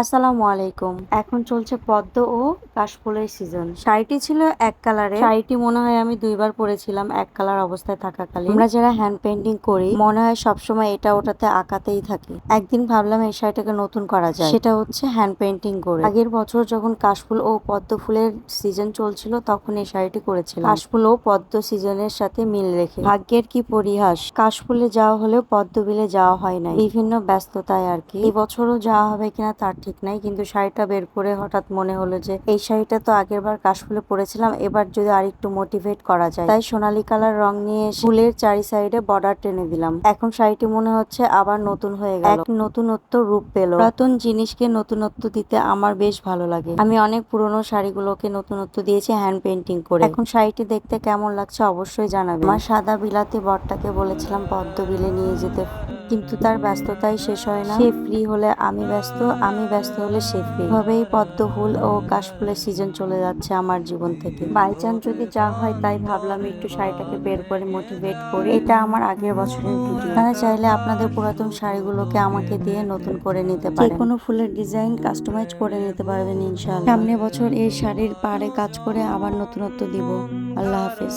আসসালামু আলাইকুম। এখন চলছে পদ্ম ও কাশফুলের সিজন শাড়িটি ছিল এক কালারে শাড়িটি মনে হয় আমি দুইবার পরেছিলাম এক কালার অবস্থায় থাকাকালীন। আমরা যারা হ্যান্ড পেন্টিং করি, মনে হয় সবসময় এটা ওটাতে আঁকাতেই থাকি। একদিন ভাবলাম এই শাড়িটাকে নতুন করা যায়। সেটা হচ্ছে হ্যান্ড পেন্টিং করে। আগের বছর যখন কাশফুল ও পদ্ম ফুলের সিজন চলছিল, তখন এই শাড়িটি করেছিলাম। কাশফুল ও পদ্ম সিজনের সাথে মিল রেখে। ভাগ্যের কি পরিহাস? কাশফুলে যাওয়া হলেও পদ্ম বিলে যাওয়া হয় নাই। বিভিন্ন ব্যস্ততায় আর কি। এই বছরও যাওয়া হবে কিনা তার ঠিক নাই, কিন্তু শাড়িটা বের করে হঠাৎ মনে হলো যে এই শাড়িটা তো আগের বার কাশফুলে পরেছিলাম, এবার যদি আরেকটু মোটিভেট করা যায়। তাই সোনালী কালার রং নিয়ে ফুলের চারি সাইডে বর্ডার টেনে দিলাম। এখন শাড়িটি মনে হচ্ছে আবার নতুন হয়ে গেল। এক নতুনত্ব রূপ পেল। পুরাতন জিনিসকে নতুনত্ব দিতে আমার বেশ ভালো লাগে। আমি অনেক পুরনো শাড়িগুলোকে নতুনত্ব দিয়েছি হ্যান্ড পেন্টিং করে। এখন শাড়িটি দেখতে কেমন লাগছে অবশ্যই জানাবে আমার সাদা বিলাতি বরটাকে বলেছিলাম, পদ্ম বিলে নিয়ে যেতে। কিন্তু তার ব্যস্ততাই শেষ হয় না। সে ফ্রি হলে আমি ব্যস্ত আমি ব্যস্ত হলে সে ফ্রি এভাবেই পদ্ম ফুল ও কাশফুলের সিজন চলে যাচ্ছে আমার জীবন থেকে। বাই চান্স যদি যা হয় তাই ভাবলাম একটু শাড়িটাকে বের করে মোটিভেট করে। এটা আমার আগের বছরের ভিডিও আপনারা চাইলে আপনাদের পুরাতন শাড়িগুলোকে আমাকে দিয়ে নতুন করে নিতে পারেন। কোনো ফুলের ডিজাইন কাস্টমাইজ করে নিতে পারবেন ইনশাআল্লাহ। সামনে বছর এই শাড়ির পাড়ে কাজ করে আবার নতুনত্ব দিব। আল্লাহ হাফেজ।